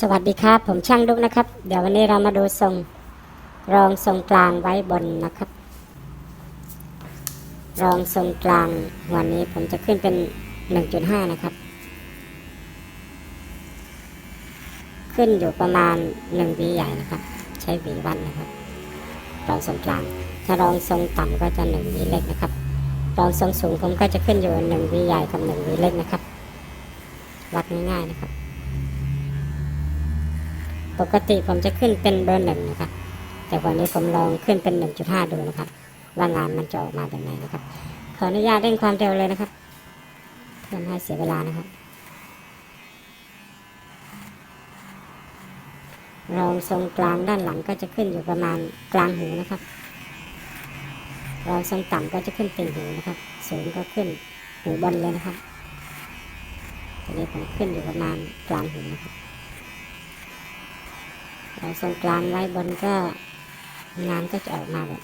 สวัสดีครับ ผมช่างดุกนะครับ เดี๋ยววันนี้เรามาดูทรงรองทรงกลางไว้บนนะครับ รองทรงกลางวันนี้ผมจะขึ้นเป็น 1.5 นะครับ ขึ้นอยู่ประมาณ1วีใหญ่นะครับ ใช้วีวัดนะครับ รองทรงกลาง ถ้ารองทรงต่ำก็จะ1วีเล็กนะครับ รองทรงสูงผมก็จะขึ้นอยู่1วีใหญ่กับ1วีเล็กนะครับ วัดง่ายๆนะครับ ปกติผมจะขึ้นเป็นเบอร์หนึ่งนะครับ แต่วันนี้ผมลองขึ้นเป็น 1.5 ดูนะครับ ว่างานมันจะออกมาแบบไหนนะครับ ขออนุญาตเร่งความเร็วเลยนะครับเพื่อไม่ให้เสียเวลานะครับ รองทรงกลางด้านหลังก็จะขึ้นอยู่ประมาณกลางหูนะครับ รองทรงต่ำก็จะขึ้นติ่งหูนะครับ สูงก็ขึ้นหูบนเลยนะครับ ตอนนี้ผมขึ้นอยู่ประมาณกลางหูนะครับ เราทรงกลางไว้บนก็งานก็จะออกมาแบบ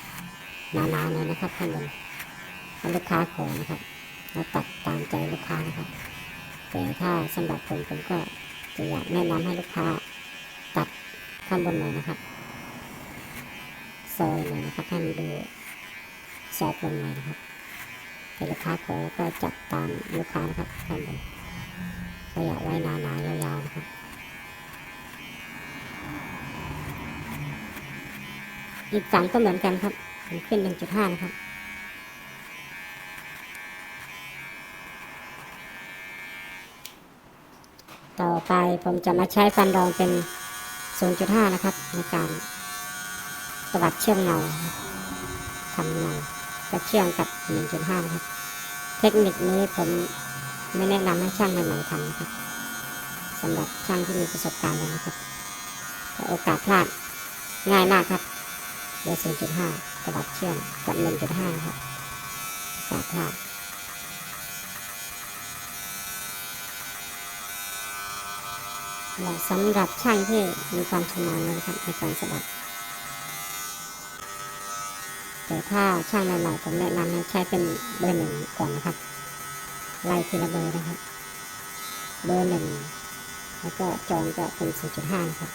หนาๆหน่อยนะครับข้างบนให้ลูกค้าขอนะครับเราตัดตามใจลูกค้านะครับ แต่ถ้าสำหรับผมผมก็จะอยากแนะนำให้ลูกค้า ตัดข้างบนหน่อยนะครับซอยหน่อยนะครับให้มันดูซอฟลงหน่อยนะครับแต่ลูกค้าขอก็จัดตามลูกค้านะครับข้างบนก็อยากไว้หนาๆยาวๆนะครับ อีกฝั่งก็เหมือนกันครับผมขึ้น1.5นะครับต่อไปผมจะมาใช้ฟันรองเป็น 0.5 นะครับ ในการสวัสดเชื่อมเงาทำเงาก็เชื่อมกับ 1.5 นะครับ เทคนิคนี้ผมไม่แนะนำให้ช่างใหม่ๆทำนะครับสำหรับช่างที่มีประสบการณ์แล้วนะครับโอกาสพลาดง่ายมากครับ เบอร์0.5กระดับเชื่อมกับ 1.5 ครับสาพลาดเหมาสำหรับช่างที่มีความชำนาญนะครับในการสะบัดแต่ถ้าช่างใหม่ๆผมแนะนำให้ใช้เป็นเบอร์หนึ่งก่อนนะครับ ไล่ทีละเบอร์นะครับ เบอร์หนึ่งแล้วก็จองก็เป็น0.5นะครับ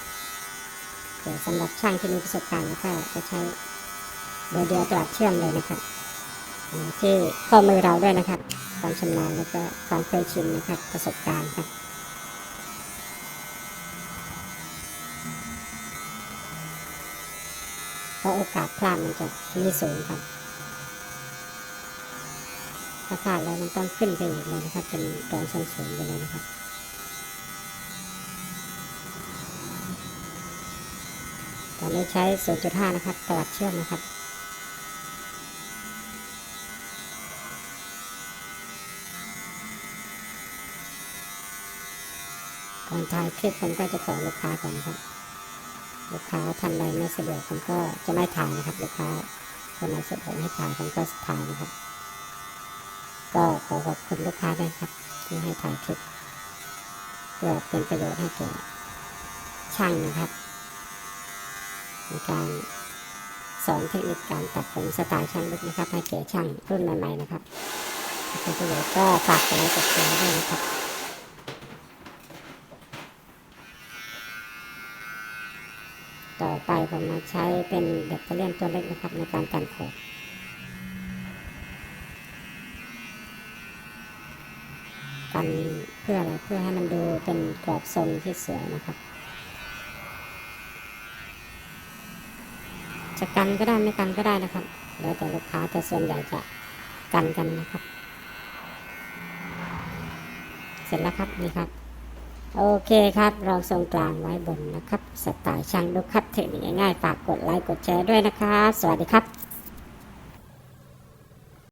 แต่สำหรับช่างที่มีประสบการณ์ก็จะใช้เบอร์เดียวตลับเชื่อมเลยนะครับที่ข้อมือเราด้วยนะครับ ความชำนาญแล้วก็ความเคยชินนะครับประสบการณ์ครับเพราะโอกาสพลาดมันจะมีสูงครับถ้าพลาดแล้วมันต้องขึ้นไปอีกเลยนะครับเป็นรองสูงสูงไปเลยนะครับ ตอนนี้ใช้ 0.5 นะครับตลับเชื่อมนะครับ ก่อนถ่ายคลิปผมก็จะขอลูกค้าก่อนนะครับ ลูกค้าท่านใดไม่สะดวกผมก็จะไม่ถ่ายนะครับลูกค้าคนไหนสะดวกให้ถ่ายผมก็ถ่ายนะครับ ก็ขอขอบคุณลูกค้าด้วยครับ ที่ให้ถ่ายคลิปเพื่อเป็นประโยชน์ให้แก่ช่างนะครับ ในการสอนเทคนิคการตัดผมสไตล์ช่างลึกนะครับ ให้แก่ช่างรุ่นใหม่ๆนะครับถ้าระโยชน์ก็ฝากกดไลค์กดแชร์ด้วยนะครับต่อไปผมมาใช้เป็นแบตเตอรี่ยนตัวเล็กนะครับในการกันขอบกันเพื่ออะไรเพื่อให้มันดูเป็นกรอบทรงที่สวยนะครับ จะกันก็ได้ไม่กันก็ได้นะครับ แล้วแต่ลูกค้าแต่ส่วนใหญ่จะกันกันนะครับ เสร็จแล้วครับนี่ครับ โอเคครับ เราทรงกลางไว้บนนะครับ สไตล์ช่างดูครับเทคนิคง่ายๆฝากกดไลค์กดแชร์ด้วยนะครับ สวัสดีครับ